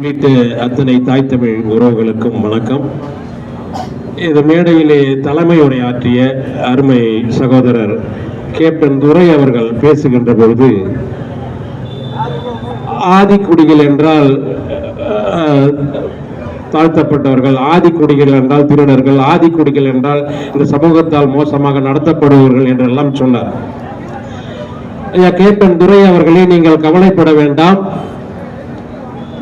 உள்ளிட்ட அத்தனை தாய் தமிழ் உறவுகளுக்கும் வணக்கம். இந்த மேடையிலே தலைமை உரையாற்றிய அருமை சகோதரர் கேப்டன் துரை அவர்கள் பேசுகின்ற பொழுது ஆதிக்குடிகள் என்றால் தாழ்த்தப்பட்டவர்கள் ஆதிக்குடிகள் என்றால் திருடர்கள் ஆதிக்குடிகள் என்றால் இந்த சமூகத்தால் மோசமாக நடத்தப்படுவார்கள் என்றெல்லாம் சொன்னார். ஐயா கேப்டன் துரை அவர்களே நீங்கள் கவலைப்பட வேண்டாம்.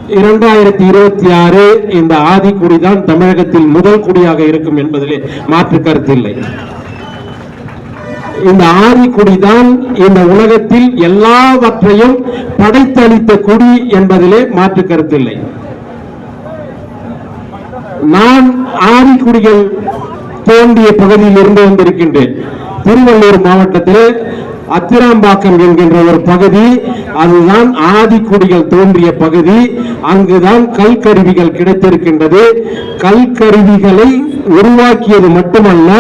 இரண்டாயிரத்தி இருபத்தி ஆறு இந்த ஆதிக்குடி தான் தமிழகத்தில் முதல் குடியாக இருக்கும் என்பதிலே மாற்று கருத்தில்லை இந்த ஆதிக்குடி தான் இந்த உலகத்தில் எல்லாவற்றையும் படைத்தளித்த குடி என்பதிலே மாற்று கருத்து இல்லை. நான் ஆதிக்குடிகள் தோன்றிய பகுதியில் இருந்து வந்திருக்கின்றேன். திருவள்ளூர் மாவட்டத்தில் அத்திராம்பாக்கம் என்கின்ற ஒரு பகுதி அதுதான் ஆதிக்குடிகள் தோன்றிய பகுதி. அங்குதான் கல்கருவிகள் கிடைத்திருக்கின்றது. கல்கருவிகளை உருவாக்கியது மட்டுமல்ல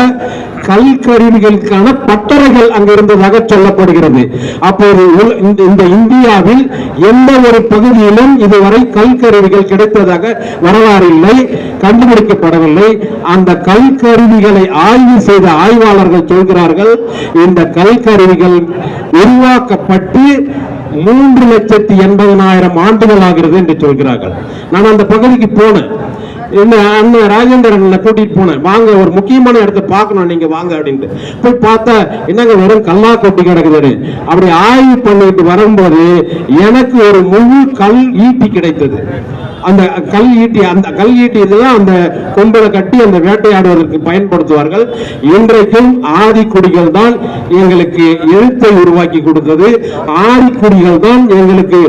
கல்கருவிகளுக்கான பட்டறைகள் அங்கு இருந்ததாக சொல்லப்படுகிறது. அப்போது இந்த- இந்த இந்தியாவில் எந்த ஒரு பகுதியிலும் இதுவரை கல்கருவிகள் கிடைத்ததாக வரலாறு இல்லை கண்டுபிடிக்கப்படவில்லை. அந்த கல்கருவிகளை ஆய்வு செய்த ஆய்வாளர்கள் சொல்கிறார்கள் இந்த கல்கருவிகள் உருவாக்கப்பட்டு மூன்று லட்சத்தி எண்பதனாயிரம் ஆண்டுகள் ஆகிறது என்று சொல்கிறார்கள். நான் அந்த பகுதிக்கு போனேன். என்ன அண்ணன் ராஜேந்திரன் கூட்டிட்டு போனேன். வாங்க ஒரு முக்கியமான இடத்த பார்க்கணும். நீங்க வாங்க அப்படின்ட்டு. போய் பார்த்தா என்னங்க வெறும் கல்லா கொட்டி கிடக்குது அப்படி ஆய்வு பண்ணிட்டு வரும்போது எனக்கு ஒரு முழு கல் ஈட்டி கிடைத்தது. அந்த கல் ஈட்டி அந்த கல் ஈட்டி அந்த கொம்பளை கட்டி அந்த வேட்டையாடுவதற்கு பயன்படுத்துவார்கள். இன்றைக்கும் ஆதிக்குடிகள் தான் எங்களுக்கு எழுத்தை உருவாக்கி கொடுத்தது. ஆதிக்குடிகள் தான் எங்களுக்கு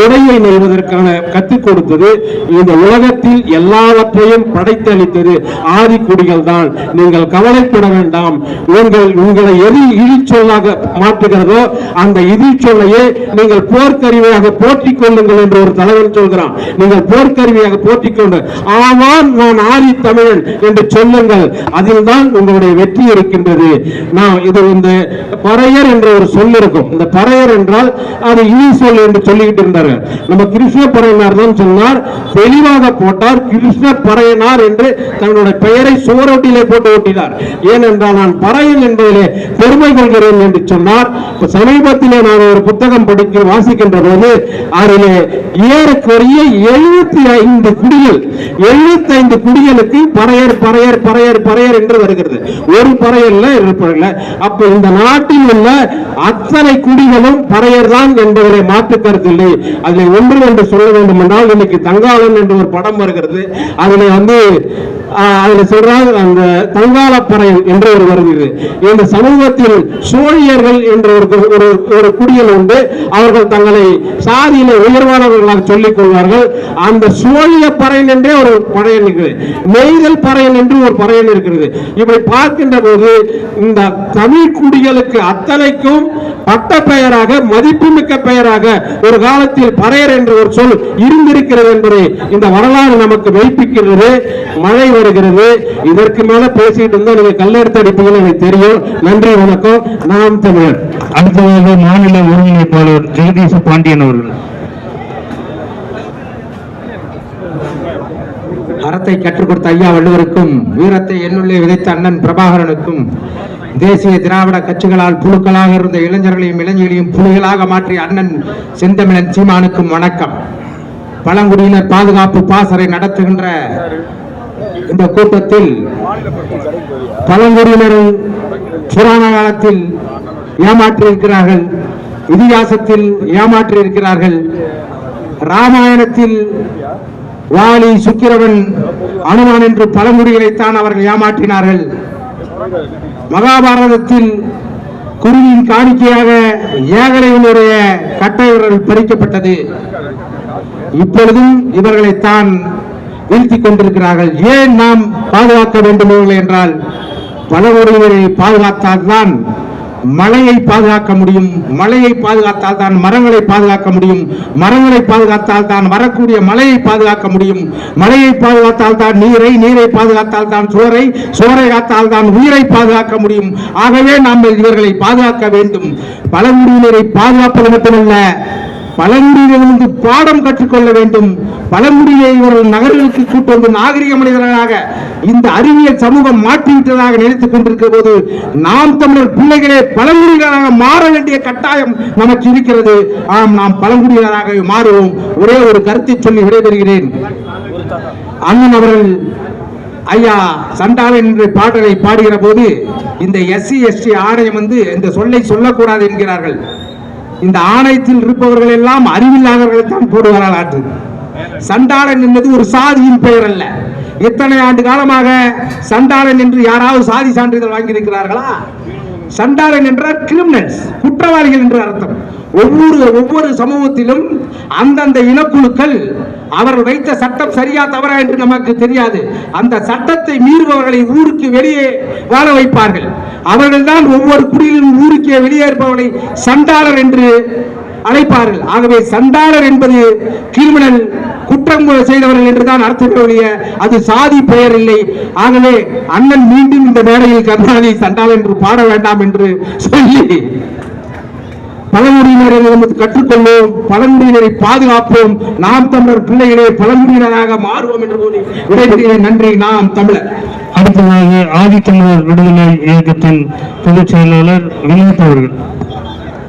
உடையை நெய்வதற்கான கற்றுக் கொடுத்தது. இந்த உலகத்தில் எல்லாவற்றையும் படைத்தளித்தது ஆதிக்குடிகள் தான். நீங்கள் கவலைப்பட வேண்டாம். உங்கள் உங்களை எது இழிச்சொல்லாக மாற்றுகிறதோ அந்த இழிச்சொல்லையே நீங்கள் போர்க்கருவியாக போற்றிக் கொள்ளுங்கள் என்று ஒரு தலைவன் சொல்கிறான். நீங்கள் போர் போர்க்கருவியாக போற்றிக் கொண்டு ஆமாம் நான் ஆரி தமிழன் என்று சொல்லுங்கள். அதில் தான் உங்களுடைய வெற்றி இருக்கின்றது. நான் இது இந்த பறையர் என்ற ஒரு சொல் இருக்கும். இந்த பறையர் என்றால் அது இனி சொல் என்று சொல்லிக்கிட்டு இருந்தார்கள். நம்ம கிருஷ்ண பறையனார் தான் சொன்னார் தெளிவாக போட்டார் கிருஷ்ண பறையனார் என்று தன்னுடைய பெயரை சுவரொட்டியிலே போட்டு ஓட்டினார் ஏனென்றால் நான் பறையன் என்பதிலே பெருமை கொள்கிறேன் என்று சொன்னார். சமீபத்திலே நான் ஒரு புத்தகம் படிக்க வாசிக்கின்ற போது அதிலே ஏறக்குறைய எழுபத்தி எழுபத்தி ஐந்து குடிகள் எழுபத்தி ஐந்து குடிகளுக்கு பறையர் பறையர் பறையர் பறையர் என்று வருகிறது. ஒரு பறையர்ல இருப்பதில்லை அப்ப இந்த நாட்டில் உள்ள அத்தனை குடிகளும் பறையர் தான் என்பதிலே மாற்று கருத்து இல்லை. அதில் ஒன்று என்று சொல்ல வேண்டும் என்றால் இன்னைக்கு தங்காளன் என்று ஒரு படம் வருகிறது. அதில் வந்து ஆஹ், அதுல சொல்றாங்க அந்த தங்காளப்பறை என்று ஒரு வருகிறது. இந்த சமூகத்தில் சோழியர்கள் என்ற ஒரு ஒரு ஒரு உண்டு. அவர்கள் தங்களை சாதியில உயர்வானவர்களாக சொல்லிக் கொள்வார்கள். அந்த சோழிய பறையன் என்றே ஒரு பறையன் இருக்கிறது. நெய்தல் பறையன் என்று ஒரு பறையன் இருக்கிறது. இப்படி பார்க்கின்ற போது இந்த தமிழ் குடிகளுக்கு அத்தனைக்கும் பட்ட பெயராக மதிப்புமிக்க பெயராக ஒரு காலத்தில் பறையர் என்ற ஒரு சொல் இருந்திருக்கிறது என்பதை இந்த வரலாறு நமக்கு மெய்ப்பிக்கிறது மழை வருகிறது. இதற்கு மேல பேசிட்டு இருந்தா நீங்க கல்லெடுத்து அடிப்பீங்கன்னு எனக்கு தெரியும். நன்றி வணக்கம். நாம் தமிழர். அடுத்ததாக மாநில ஒருங்கிணைப்பாளர் ஜெகதீஷ் பாண்டியன் அவர்கள். அறத்தை கற்றுக் கொடுத்த ஐயா வள்ளுவருக்கும் வீரத்தை என்னுள்ளே விதைத்த அண்ணன் பிரபாகரனுக்கும் தேசிய திராவிட கட்சிகளால் புழுக்களாக இருந்த இளைஞர்களையும் இளைஞர்களையும் புலிகளாக மாற்றிய அண்ணன் செந்தமிழன் சீமானுக்கும் வணக்கம். பழங்குடியினர் பாதுகாப்பு பாசறை நடத்துகின்ற இந்த கூட்டத்தில் பழங்குடியினரை புராண காலத்தில் ஏமாற்றியிருக்கிறார்கள் இதிகாசத்தில் ஏமாற்றியிருக்கிறார்கள் ராமாயணத்தில் வாலி சுக்கிரவன் அனுமான் என்று பழங்குடிகளைத்தான் அவர்கள் ஏமாற்றினார்கள். மகாபாரதத்தில் குருவின் காணிக்கையாக ஏகலைவனுடைய கட்டையுடன் பறிக்கப்பட்டது. இப்பொழுதும் இவர்களைத்தான் வீழ்த்திக் கொண்டிருக்கிறார்கள். ஏன் நாம் பாதுகாக்க வேண்டும் என்றால் பல பழங்குடியினரை பாதுகாத்தால்தான் மழையை பாதுகாக்க முடியும். மழையை பாதுகாத்தால் தான் மரங்களை பாதுகாக்க முடியும். மரங்களை பாதுகாத்தால் தான் வரக்கூடிய மழையை பாதுகாக்க முடியும். மழையை பாதுகாத்தால் தான் நீரை நீரை பாதுகாத்தால் தான் சுவரை சோரை காத்தால் தான் உயிரை பாதுகாக்க முடியும். ஆகவே நாம் இவர்களை பாதுகாக்க வேண்டும். பழங்குடியினரை பாதுகாப்பது மட்டுமல்ல பழங்குடியிலிருந்து பாடம் கற்றுக்கொள்ள வேண்டும். பழங்குடியை இவர்கள் நகர்களுக்கு கூட்டு வந்து நாகரிக மனிதர்களாக இந்த அறிவியல் சமூகம் மாற்றிவிட்டதாக நினைத்துக் கொண்டிருக்கிற போது நாம் தமிழர் பிள்ளைகளே பழங்குடியினராக மாற வேண்டிய கட்டாயம் நமக்கு இருக்கிறது. ஆம் நாம் பழங்குடியினராக மாறுவோம். ஒரே ஒரு கருத்தை சொல்லி விடைபெறுகிறேன். அண்ணன் அவர்கள் ஐயா சண்டாளன் என்ற பாடலை பாடுகிற போது இந்த எஸ்சி எஸ்டி ஆணையம் வந்து இந்த சொல்லை சொல்லக்கூடாது என்கிறார்கள். இந்த ஆணையத்தில் இருப்பவர்கள் எல்லாம் அறிவில்லாதவர்களை தான் போடுவார்கள் ஆற்று. சண்டாளன் என்பது ஒரு சாதியின் பெயர் அல்ல. இத்தனை ஆண்டு காலமாக சண்டாளன் என்று யாராவது சாதி சான்றிதழ் வாங்கியிருக்கிறார்களா? சண்டாளன் என்றால் கிரிமினல்ஸ் குற்றவாளிகள் என்று அர்த்தம். ஒவ்வொரு ஒவ்வொரு சமூகத்திலும் அந்தந்த இனக்குழுக்கள் அவர்கள் வைத்த சட்டம் சரியா தவறா என்று நமக்கு தெரியாது. அந்த சட்டத்தை மீறுபவர்களை ஊருக்கு வெளியே வாழ வைப்பார்கள். அவர்கள்தான் ஒவ்வொரு குடியிலும் ஊருக்கே வெளியே இருப்பவர்களை சண்டாளர் என்று அழைப்பார்கள். ஆகவே சண்டாளர் என்பது கிரிமினல் குற்றம் செய்தவர்கள் என்றுதான் அர்த்தமே ஒழிய அது சாதி பெயர் இல்லை. ஆகவே அண்ணன் மீண்டும் இந்த மேடையில் கருணாநிதி சண்டாளர் என்று பாட வேண்டாம் என்று சொல்லி பழங்குடியினரை நமக்கு கற்றுக்கொள்வோம். பழங்குடியினரை பாதுகாப்போம். நாம் தமிழர் பிள்ளைகளே பழங்குடியினராக மாறுவோம் என்று கூறி விடைபெறுகிறேன். நன்றி. நாம் தமிழர். அடுத்ததாக ஆதித்தமிழர் விடுதலை இயக்கத்தின் பொதுச் செயலாளர் வினோத் அவர்கள்.